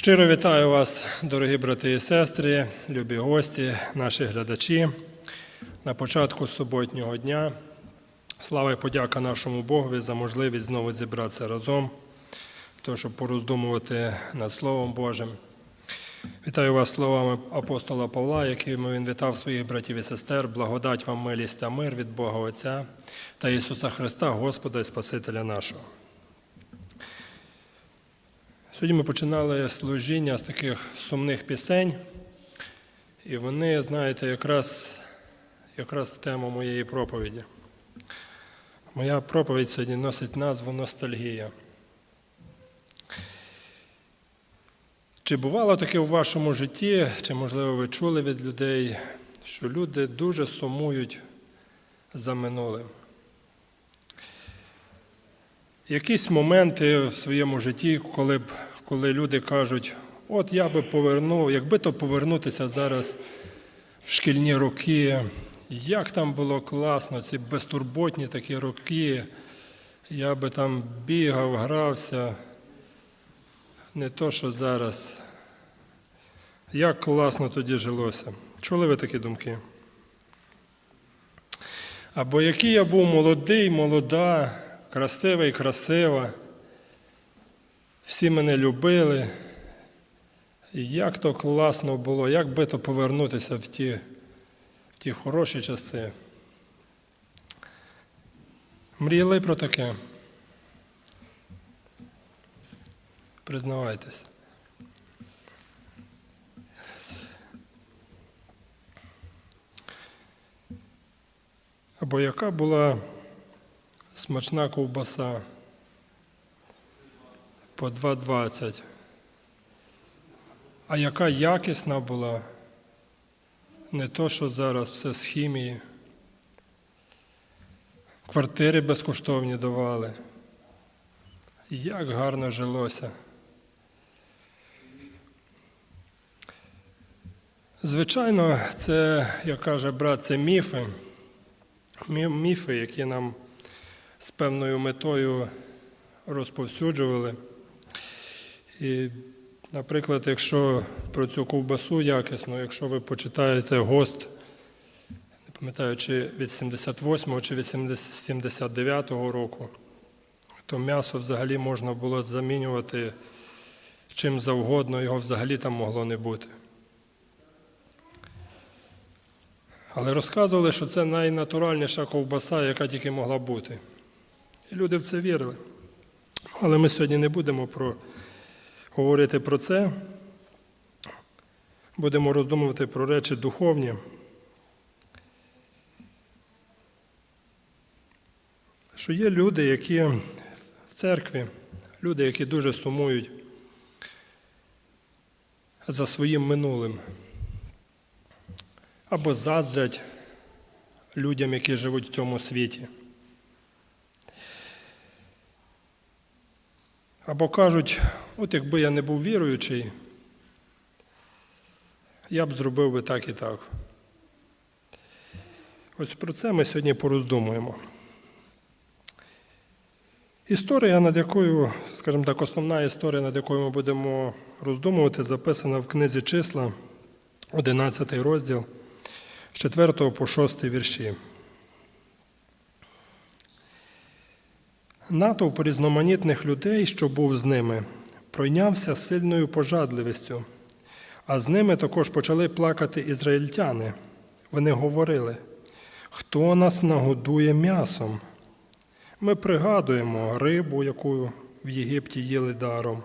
Щиро вітаю вас, дорогі брати і сестри, любі гості, наші глядачі. На початку суботнього дня слава і подяка нашому Богові за можливість знову зібратися разом, то, щоб пороздумувати над Словом Божим. Вітаю вас словами апостола Павла, якими він вітав своїх братів і сестер. Благодать вам, милість та мир від Бога Отця та Ісуса Христа, Господа і Спасителя нашого. Сьогодні ми починали служіння з таких сумних пісень, і вони, знаєте, якраз, якраз тему моєї проповіді. Моя проповідь сьогодні носить назву Ностальгія. Чи бувало таке у вашому житті, чи, можливо, ви чули від людей, що люди дуже сумують за минулим? Якісь моменти в своєму житті, коли, б, коли люди кажуть, от я би повернув, якби то повернутися зараз в шкільні роки, як там було класно, ці безтурботні такі роки, я би там бігав, грався, не то, що зараз. Як класно тоді жилося. Чули ви такі думки? Або який я був молодий, молода, красивий, красива. Всі мене любили. Як то класно було, як би то повернутися в ті, в ті хороші часи. Мріяли про таке? Признавайтесь. Або яка була смачна ковбаса по 2,20. А яка якісна була, не то, що зараз все з хімії. Квартири безкоштовні давали. Як гарно жилося. Звичайно, це, як каже брат, це міфи. Міфи, які нам з певною метою розповсюджували. І, наприклад, якщо про цю ковбасу якісну, якщо ви почитаєте ГОСТ, не пам'ятаю, чи від 78-го, чи від 79-го року, то м'ясо взагалі можна було замінювати чим завгодно, його взагалі там могло не бути. Але розказували, що це найнатуральніша ковбаса, яка тільки могла бути. Люди в це вірили. Але ми сьогодні не будемо про, говорити про це. Будемо роздумувати про речі духовні. Що є люди, які в церкві, люди, які дуже сумують за своїм минулим або заздрять людям, які живуть в цьому світі. Або кажуть, от якби я не був віруючий, я б зробив би так і так. Ось про це ми сьогодні пороздумуємо. Історія, над якою, скажімо так, основна історія, над якою ми будемо роздумувати, записана в книзі числа, 11 розділ з 4 по 6 вірші. Натовп різноманітних людей, що був з ними, пройнявся сильною пожадливістю, а з ними також почали плакати ізраїльтяни. Вони говорили, хто нас нагодує м'ясом? Ми пригадуємо рибу, яку в Єгипті їли даром,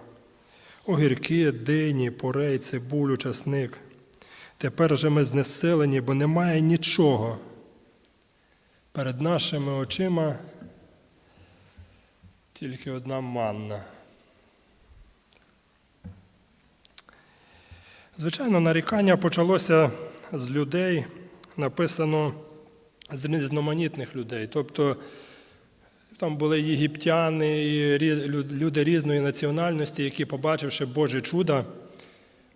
огірки, дині, порей, цибулю, часник. Тепер же ми знесилені, бо немає нічого. Перед нашими очима тільки одна манна. Звичайно, нарікання почалося з людей, написано з різноманітних людей. Тобто там були єгиптяни і люди різної національності, які, побачивши Боже чудо,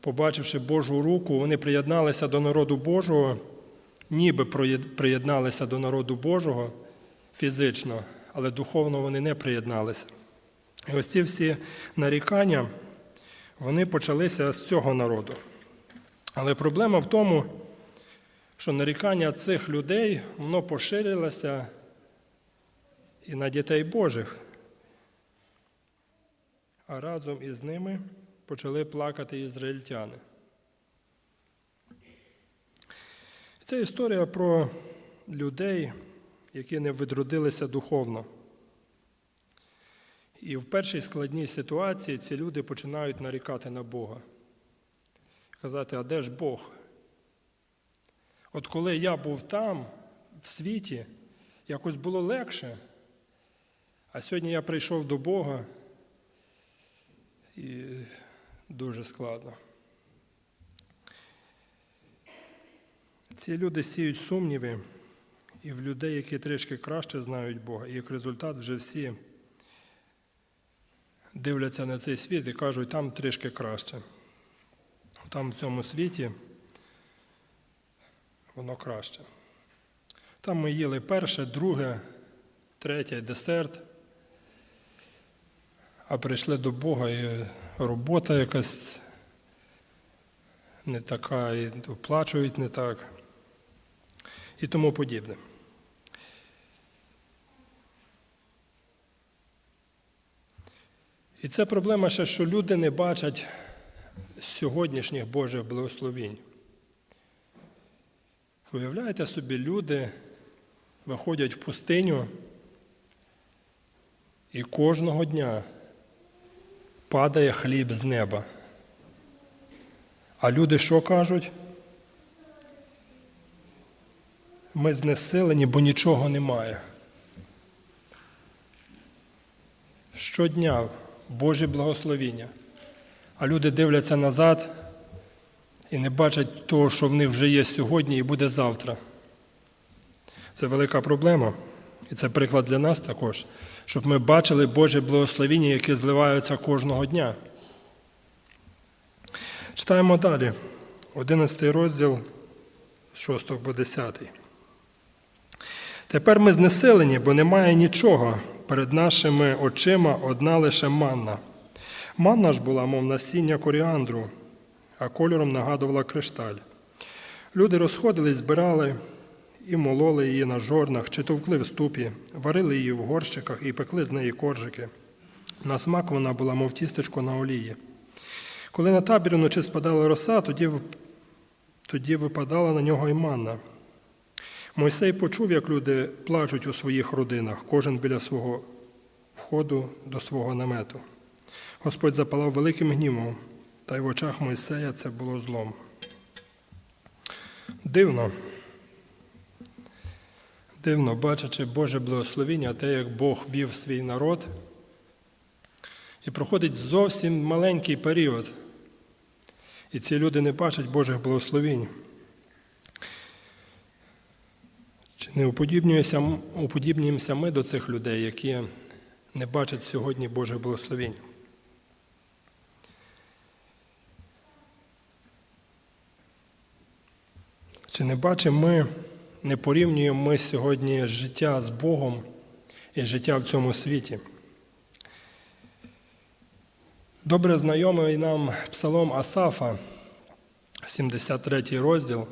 побачивши Божу руку, вони приєдналися до народу Божого, ніби приєдналися до народу Божого фізично, але духовно вони не приєдналися. І ось ці всі нарікання, вони почалися з цього народу. Але проблема в тому, що нарікання цих людей воно поширилося і на дітей Божих. А разом із ними почали плакати ізраїльтяни. Це історія про людей, які не відродилися духовно. І в першій складній ситуації ці люди починають нарікати на Бога. Казати, а де ж Бог? От коли я був там, в світі, якось було легше, а сьогодні я прийшов до Бога і дуже складно. Ці люди сіють сумніви і в людей, які трішки краще знають Бога, і як результат вже всі дивляться на цей світ і кажуть, там трішки краще. Там в цьому світі воно краще. Там ми їли перше, друге, третє, десерт, а прийшли до Бога і робота якась не така, і оплачують не так, і тому подібне. І це проблема ще, що люди не бачать сьогоднішніх Божих благословінь. Уявляєте собі, люди виходять в пустиню і кожного дня падає хліб з неба. А люди що кажуть? Ми знесилені, бо нічого немає. Щодня Божі благословіння. А люди дивляться назад і не бачать того, що в них вже є сьогодні і буде завтра. Це велика проблема. І це приклад для нас також, щоб ми бачили Боже благословіння, які зливаються кожного дня. Читаємо далі, 11 розділ з 6 по 10. Тепер ми знеселені, бо немає нічого. Перед нашими очима одна лише манна. Манна ж була, мов насіння коріандру, а кольором нагадувала кришталь. Люди розходились, збирали і мололи її на жорнах, чи товкли в ступі, варили її в горщиках і пекли з неї коржики. На смак вона була, мов тістечко на олії. Коли на табір вночі спадала роса, тоді, тоді випадала на нього і манна. Мойсей почув, як люди плачуть у своїх родинах, кожен біля свого входу до свого намету. Господь запалав великим гнівом, та й в очах Мойсея це було злом. Дивно. Дивно, бачачи Боже благословіння, те, як Бог вів свій народ, і проходить зовсім маленький період. І ці люди не бачать Божих благословінь. Чи не уподібнюємося, ми до цих людей, які не бачать сьогодні Божих благословінь? Чи не бачимо ми, не порівнюємо ми сьогодні життя з Богом і життя в цьому світі? Добре знайомий нам псалом Асафа, 73 розділ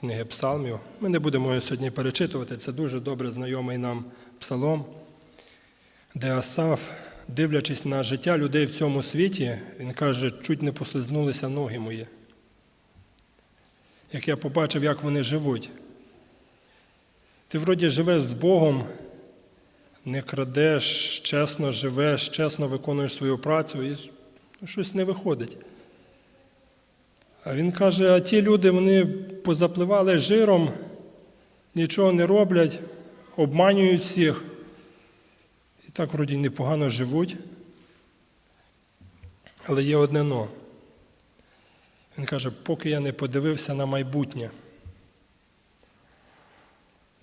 книги Псалмів. Ми не будемо його сьогодні перечитувати, це дуже добре знайомий нам псалом, де Асаф, дивлячись на життя людей в цьому світі, він каже, чуть не послизнулися ноги мої. Як я побачив, як вони живуть. Ти вроді живеш з Богом, не крадеш, чесно живеш, чесно виконуєш свою працю і щось не виходить. Він каже, а ті люди вони позапливали жиром, нічого не роблять, обманюють всіх. І так вроді непогано живуть. Але є одне но. Він каже, поки я не подивився на майбутнє,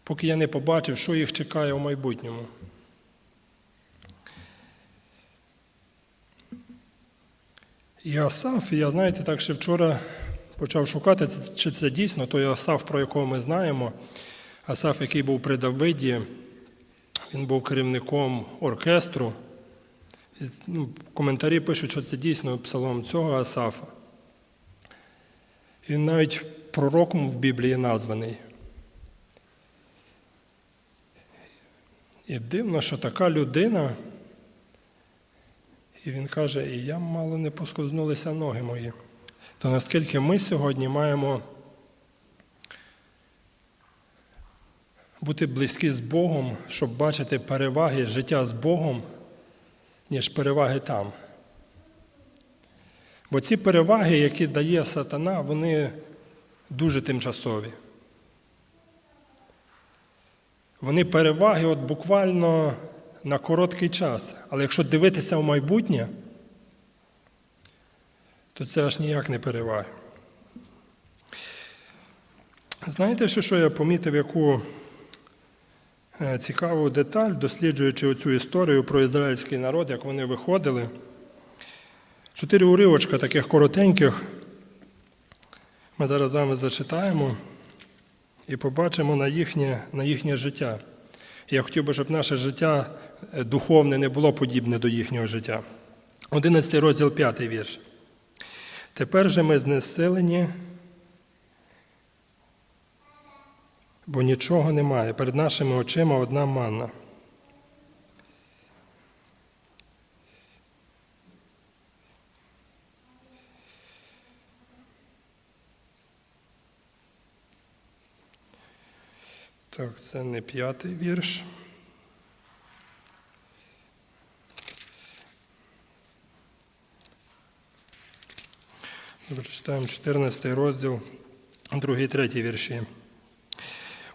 поки я не побачив, що їх чекає у майбутньому. І Асаф, я знаєте, так ще вчора почав шукати, чи це дійсно той Асаф, про якого ми знаємо. Асаф, який був при Давиді, він був керівником оркестру, І, ну, коментарі пишуть, що це дійсно псалом цього Асафа. Він навіть пророком в Біблії названий. І дивно, що така людина, і він каже, і я мало не поскознулися ноги мої. То наскільки ми сьогодні маємо бути близькі з Богом, щоб бачити переваги життя з Богом, ніж переваги там. Бо ці переваги, які дає сатана, вони дуже тимчасові. Вони переваги от буквально на короткий час. Але якщо дивитися в майбутнє, то це аж ніяк не переваги. Знаєте, що, я помітив, яку е, цікаву деталь, досліджуючи оцю історію про ізраїльський народ, як вони виходили. Чотири уривочка таких коротеньких. Ми зараз з вами зачитаємо і побачимо на їхнє, на їхнє життя. Я хотів би, щоб наше життя е, духовне не було подібне до їхнього життя. 11 розділ 5 вірш. Тепер же ми знесилені, бо нічого немає. Перед нашими очима одна манна. Так, це не п'ятий вірш. Добре, читаємо 14 розділ, 2, 3 вірші.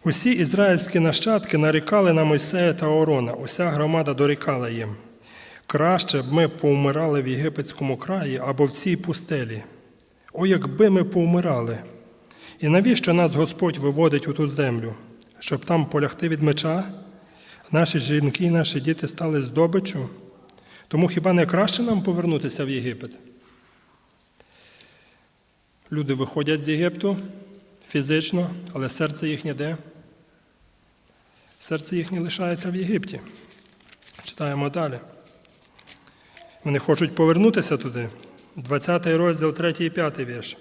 Усі ізраїльські нащадки нарікали на Мойсея та Орона, уся громада дорікала їм. Краще б ми повмирали в єгипетському краї або в цій пустелі. О, якби ми повмирали! І навіщо нас Господь виводить у ту землю? Щоб там полягти від меча, наші жінки і наші діти стали здобиччю? Тому хіба не краще нам повернутися в Єгипет? Люди виходять з Єгипту фізично, але серце їхнє де? Серце їхнє лишається в Єгипті. Читаємо далі. Вони хочуть повернутися туди. 20 розділ, 3 і 5 вірш.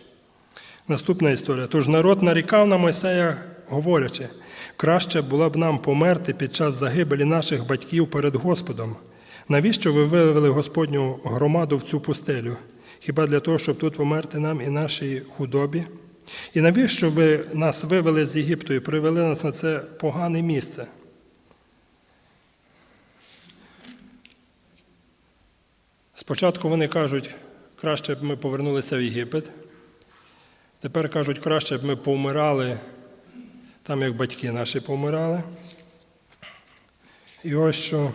Наступна історія. Тож народ нарікав на Мойсея, говорячи, краще було б нам померти під час загибелі наших батьків перед Господом. Навіщо ви вивели Господню громаду в цю пустелю? Хіба для того, щоб тут померти нам і нашій худобі? І навіщо ви нас вивели з Єгипту і привели нас на це погане місце? Спочатку вони кажуть, краще б ми повернулися в Єгипет. Тепер кажуть, краще б ми повмирали там, як батьки наші помирали. І ось що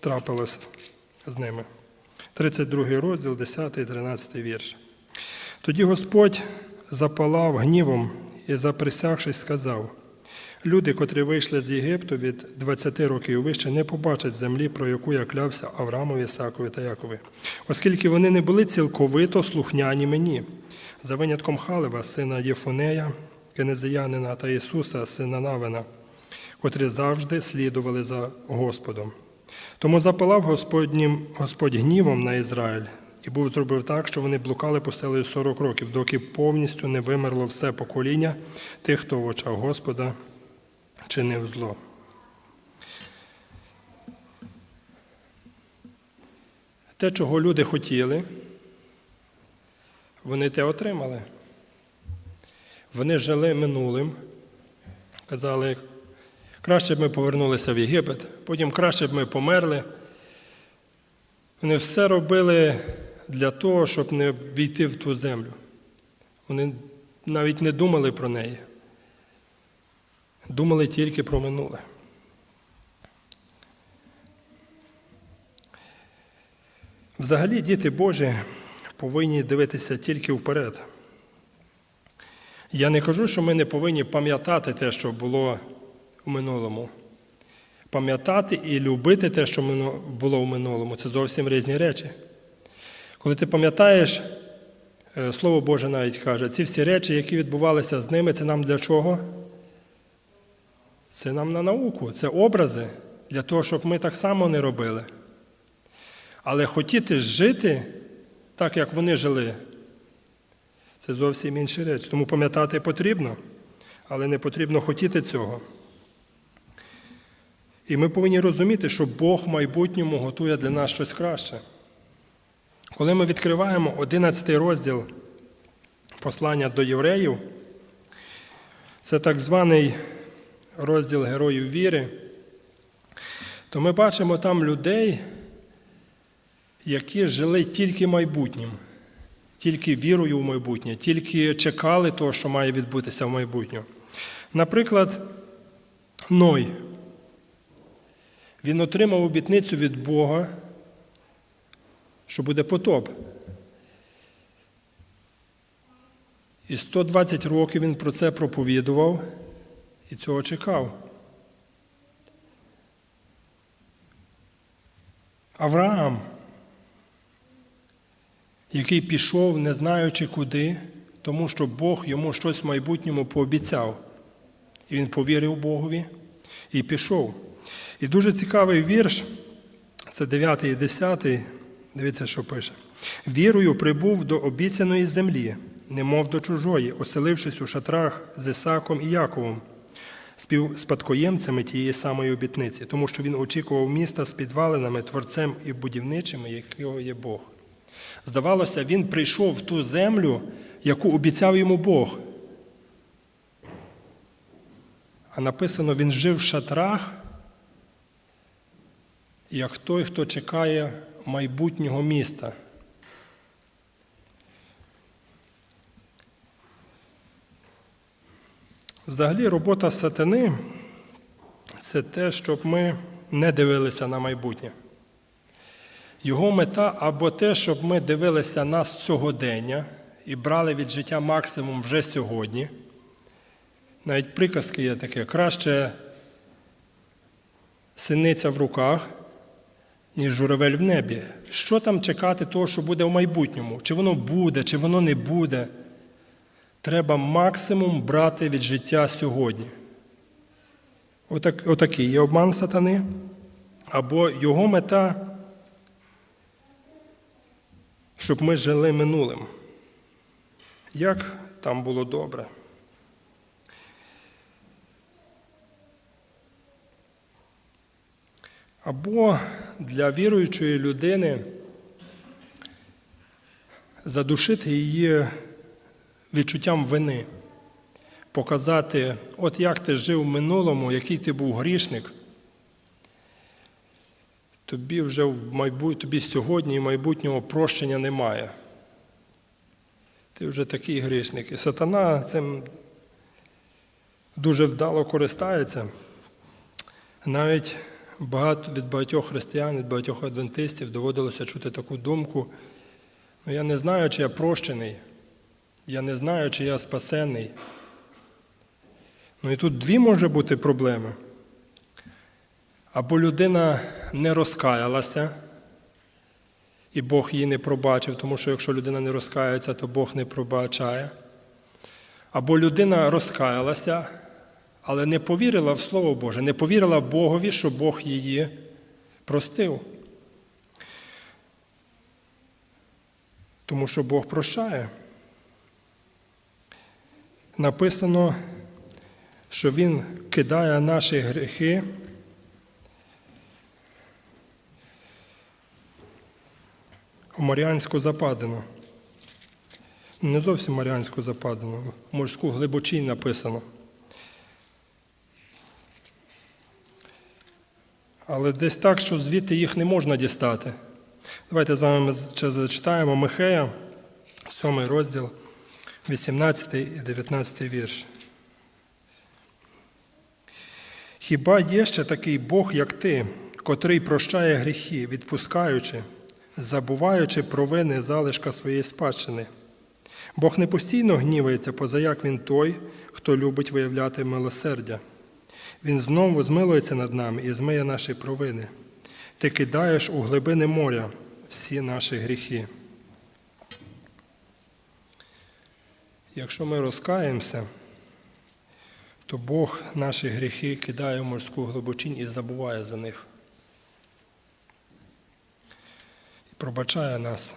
трапилось з ними. 32 розділ, 10 13 вірш. Тоді Господь запалав гнівом і, заприсягшись, сказав: люди, котрі вийшли з Єгипту від 20 років вище, не побачать землі, про яку я клявся Аврамові, Ісакові та Якові, оскільки вони не були цілковито слухняні мені, за винятком Халева, сина Єфонея, Кенезиянина та Ісуса, сина Навина, котрі завжди слідували за Господом. Тому запалав Господнім, Господь гнівом на Ізраїль і був зробив так, що вони блукали пустелею 40 років, доки повністю не вимерло все покоління тих, хто в очах Господа чинив зло. Те, чого люди хотіли, вони те отримали. Вони жили минулим, казали, краще б ми повернулися в Єгипет, потім краще б ми померли. Вони все робили для того, щоб не війти в ту землю. Вони навіть не думали про неї. Думали тільки про минуле. Взагалі, діти Божі повинні дивитися тільки вперед. Я не кажу, що ми не повинні пам'ятати те, що було у минулому. Пам'ятати і любити те, що було в минулому це зовсім різні речі. Коли ти пам'ятаєш, е, Слово Боже навіть каже, ці всі речі, які відбувалися з ними, це нам для чого? Це нам на науку, це образи для того, щоб ми так само не робили. Але хотіти жити так, як вони жили, це зовсім інша реч. Тому пам'ятати потрібно, але не потрібно хотіти цього. І ми повинні розуміти, що Бог в майбутньому готує для нас щось краще. Коли ми відкриваємо 11 розділ послання до євреїв, це так званий розділ героїв віри, то ми бачимо там людей, які жили тільки майбутнім, тільки вірою в майбутнє, тільки чекали того, що має відбутися в майбутньому. Наприклад, Ной. Він отримав обітницю від Бога, що буде потоп. І 120 років він про це проповідував і цього чекав. Авраам, який пішов, не знаючи куди, тому що Бог йому щось в майбутньому пообіцяв. І він повірив Богові і пішов. І дуже цікавий вірш, це 9 і 10, дивіться, що пише. Вірою прибув до обіцяної землі, немов до чужої, оселившись у шатрах з Ісаком і Яковом, співспадкоємцями тієї самої обітниці, тому що він очікував міста з підвалинами, творцем і будівничими, якого є Бог. Здавалося, він прийшов в ту землю, яку обіцяв йому Бог. А написано, він жив в шатрах, як той, хто чекає майбутнього міста. Взагалі, робота сатани це те, щоб ми не дивилися на майбутнє. Його мета або те, щоб ми дивилися на сьогодення і брали від життя максимум вже сьогодні. Навіть приказки є таке, краще синиця в руках, ніж журавель в небі. Що там чекати того, що буде в майбутньому? Чи воно буде, чи воно не буде? Треба максимум брати від життя сьогодні. Отак, отакий є обман сатани. Або його мета, щоб ми жили минулим. Як там було добре? Або для віруючої людини задушити її відчуттям вини, показати, от як ти жив в минулому, який ти був грішник, тобі вже в майбут... тобі сьогодні і майбутнього прощення немає. Ти вже такий грішник. І сатана цим дуже вдало користається. Навіть багато від багатьох християн, від багатьох адвентистів доводилося чути таку думку. Ну, я не знаю, чи я прощений. Я не знаю, чи я спасений. Ну і тут дві може бути проблеми. Або людина не розкаялася, і Бог її не пробачив, тому що якщо людина не розкається, то Бог не пробачає. Або людина розкаялася, але не повірила в Слово Боже, не повірила Богові, що Бог її простив. Тому що Бог прощає. Написано, що Він кидає наші гріхи. Маріанську западину. Не зовсім Маріанську западину, морську глибочинь написано. Але десь так, що звідти їх не можна дістати. Давайте з вами ще зачитаємо Михея, 7 розділ, 18 і 19 вірш. Хіба є ще такий Бог, як ти, котрий прощає гріхи, відпускаючи, забуваючи провини залишка своєї спадщини? Бог не постійно гнівається, позаяк він той, хто любить виявляти милосердя. Він знову змилується над нами і змиє наші провини. Ти кидаєш у глибини моря всі наші гріхи. Якщо ми розкаємося, то Бог наші гріхи кидає в морську глибочинь і забуває за них. Пробачає нас.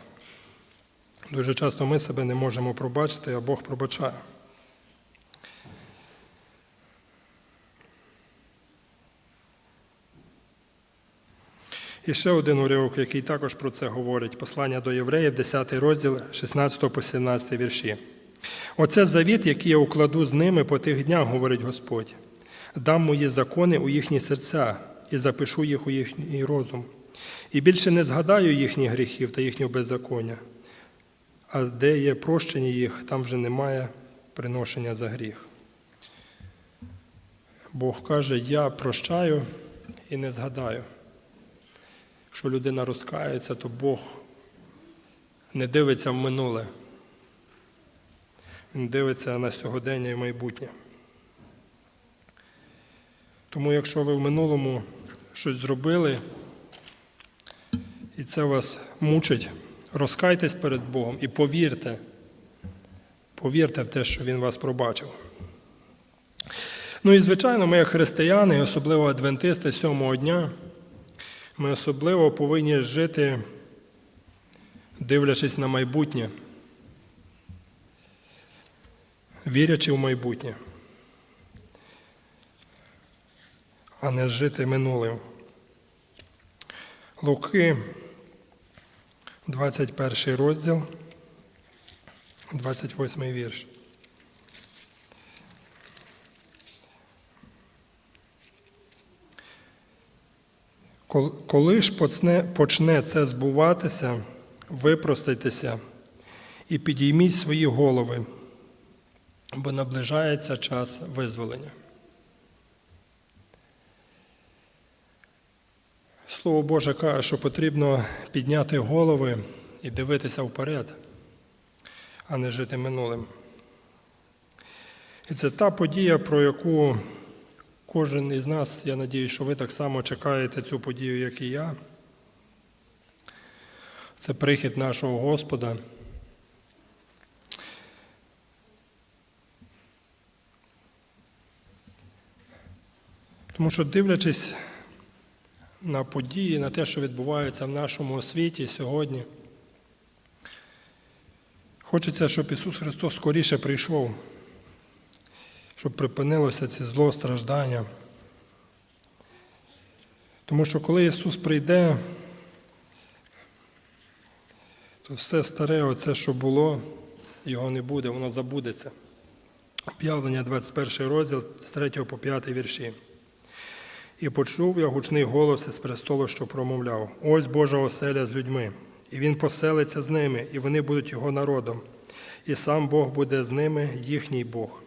Дуже часто ми себе не можемо пробачити, а Бог пробачає. І ще один уривок, який також про це говорить. Послання до євреїв, 10 розділ 16 по 17 вірші. Оце завіт, який я укладу з ними по тих днях, говорить Господь. Дам мої закони у їхні серця і запишу їх у їхній розум. І більше не згадаю їхніх гріхів та їхнього беззаконня. А де є прощення їх, там вже немає приношення за гріх. Бог каже, я прощаю і не згадаю. Якщо людина розкається, то Бог не дивиться в минуле. Він дивиться на сьогодення і майбутнє. Тому, якщо ви в минулому щось зробили, і це вас мучить, розкайтесь перед Богом і повірте, повірте в те, що Він вас пробачив. Ну і, звичайно, ми, як християни, особливо адвентисти сьомого дня, ми особливо повинні жити, дивлячись на майбутнє, вірячи в майбутнє, а не жити минулим. Луки, 21 розділ, 28 вірш. Коли ж почне, почне це збуватися, випростайтеся і підійміть свої голови, бо наближається час визволення. Слово Боже каже, що потрібно підняти голови і дивитися вперед, а не жити минулим. І це та подія, про яку кожен із нас, я надію, що ви так само чекаєте цю подію, як і я. Це прихід нашого Господа. Тому що, дивлячись на події, на те, що відбувається в нашому світі сьогодні, хочеться, щоб Ісус Христос скоріше прийшов, щоб припинилося це зло страждання. Тому що коли Ісус прийде, то все старе, оце, що було, його не буде, воно забудеться. Об'явлення 21 розділ з 3 по 5 вірші. І почув я гучний голос із престолу, що промовляв: Ось Божа оселя з людьми, і Він поселиться з ними, і вони будуть його народом, і сам Бог буде з ними, їхній Бог.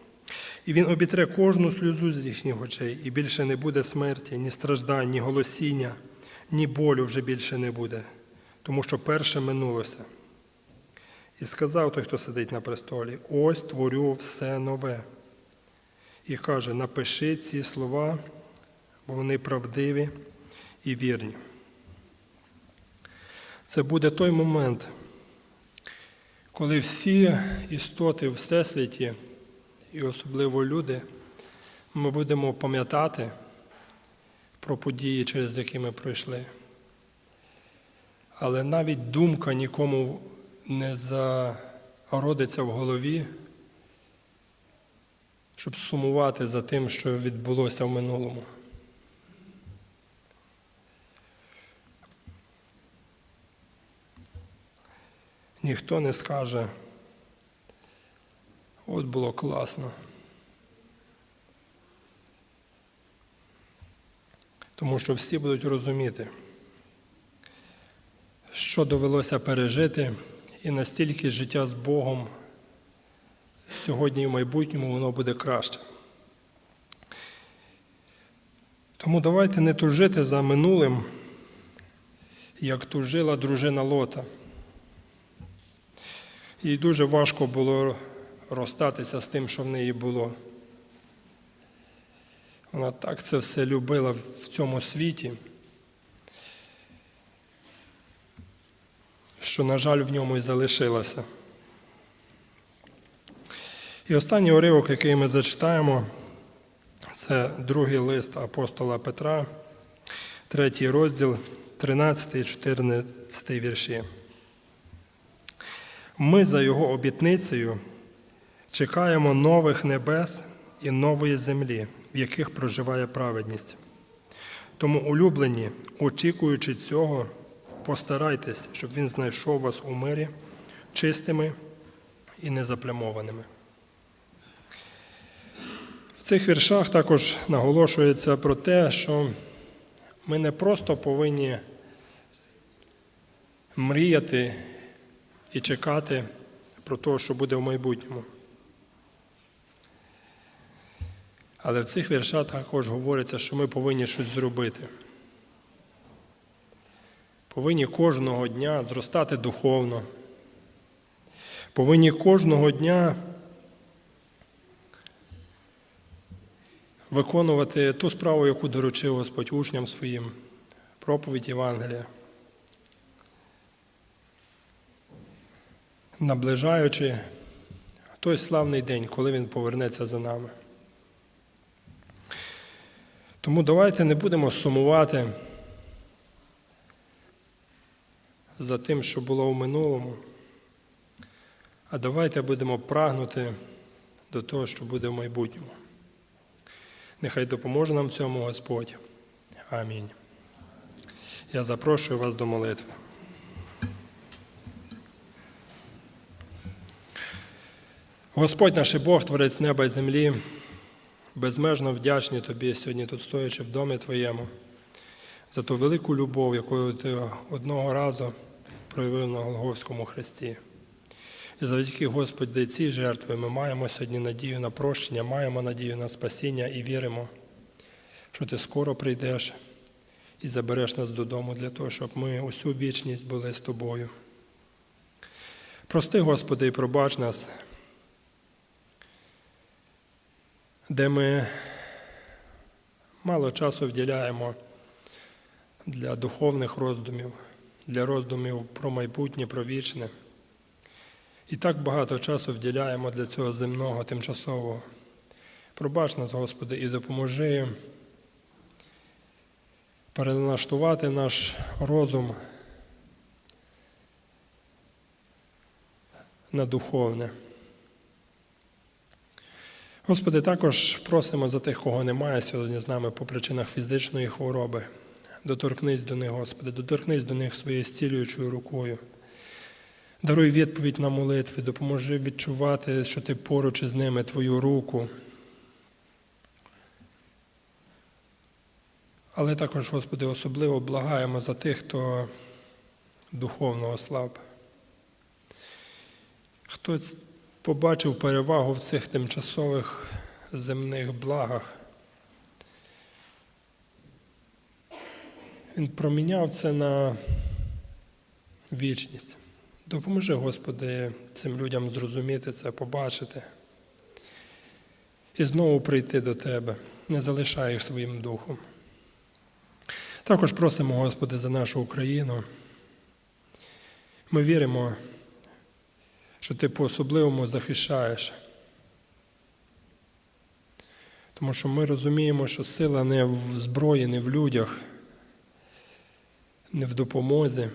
І він обітре кожну сльозу з їхніх очей, і більше не буде смерті, ні страждань, ні голосіння, ні болю вже більше не буде, тому що перше минулося. І сказав той, хто сидить на престолі: ось творю все нове. І каже: напиши ці слова, бо вони правдиві і вірні. Це буде той момент, коли всі істоти в Всесвіті, і особливо люди, ми будемо пам'ятати про події, через які ми пройшли. Але навіть думка нікому не зародиться в голові, щоб сумувати за тим, що відбулося в минулому. Ніхто не скаже, от було класно. Тому що всі будуть розуміти, що довелося пережити, і настільки життя з Богом сьогодні і в майбутньому воно буде краще. Тому давайте не тужити за минулим, як тужила дружина Лота. Їй дуже важко було розстатися з тим, що в неї було. Вона так це все любила в цьому світі, що, на жаль, в ньому і залишилася. І останній уривок, який ми зачитаємо, це другий лист апостола Петра, третій розділ 13 і 14 вірші. Ми за його обітницею чекаємо нових небес і нової землі, в яких проживає праведність. Тому, улюблені, очікуючи цього, постарайтесь, щоб він знайшов вас у мирі чистими і незаплямованими. В цих віршах також наголошується про те, що ми не просто повинні мріяти і чекати про те, що буде в майбутньому. Але в цих віршах також говориться, що ми повинні щось зробити. Повинні кожного дня зростати духовно. Повинні кожного дня виконувати ту справу, яку доручив Господь учням своїм, проповідь Євангелія. Наближаючи той славний день, коли Він повернеться за нами. Тому давайте не будемо сумувати за тим, що було в минулому, а давайте будемо прагнути до того, що буде в майбутньому. Нехай допоможе нам в цьому Господь. Амінь. Я запрошую вас до молитви. Господь наш Бог, Творець неба і землі, безмежно вдячні Тобі сьогодні тут стоячи в домі Твоєму, за ту велику любов, яку Ти одного разу проявив на Голговському хресті. І завдяки Господи цій жертви ми маємо сьогодні надію на прощення, маємо надію на спасіння і віримо, що Ти скоро прийдеш і забереш нас додому для того, щоб ми усю вічність були з тобою. Прости, Господи, і пробач нас, де ми мало часу вділяємо для духовних роздумів, для роздумів про майбутнє, про вічне. І так багато часу вділяємо для цього земного тимчасового. Пробач нас, Господи, і допоможи перелаштувати наш розум на духовне. Господи, також просимо за тих, кого немає сьогодні з нами по причинах фізичної хвороби. Доторкнись до них, Господи, доторкнись до них своєю зцілюючою рукою. Даруй відповідь на молитви, допоможи відчувати, що ти поруч із ними твою руку. Але також, Господи, особливо благаємо за тих, хто духовно ослаб. Хто побачив перевагу в цих тимчасових земних благах. Він проміняв це на вічність. Допоможи, Господи, цим людям зрозуміти це, побачити і знову прийти до Тебе, не залишай їх своїм духом. Також просимо, Господи, за нашу Україну. Ми віримо, що Ти по-особливому захищаєш. Тому що ми розуміємо, що сила не в зброї, не в людях, не в допомозі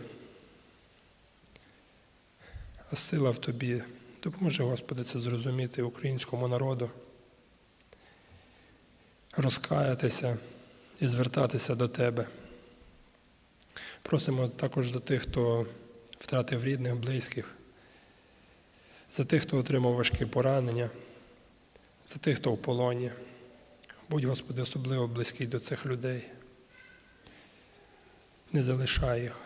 а сила в тобі. Допоможи, Господи, це зрозуміти українському народу, розкаятися і звертатися до Тебе. Просимо також за тих, хто втратив рідних, близьких, за тих, хто отримав важкі поранення, за тих, хто в полоні. Будь, Господи, особливо близький до цих людей. Не залишай їх.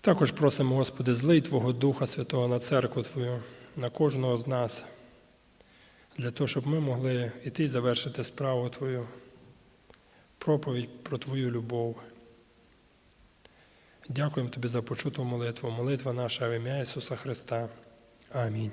Також просимо, Господи, злий Твого Духа Святого на церкву Твою, на кожного з нас, для того, щоб ми могли іти і завершити справу Твою, проповідь про Твою любов. Дякуємо Тобі за почуту молитву. Молитва наша в ім'я Ісуса Христа. Амінь.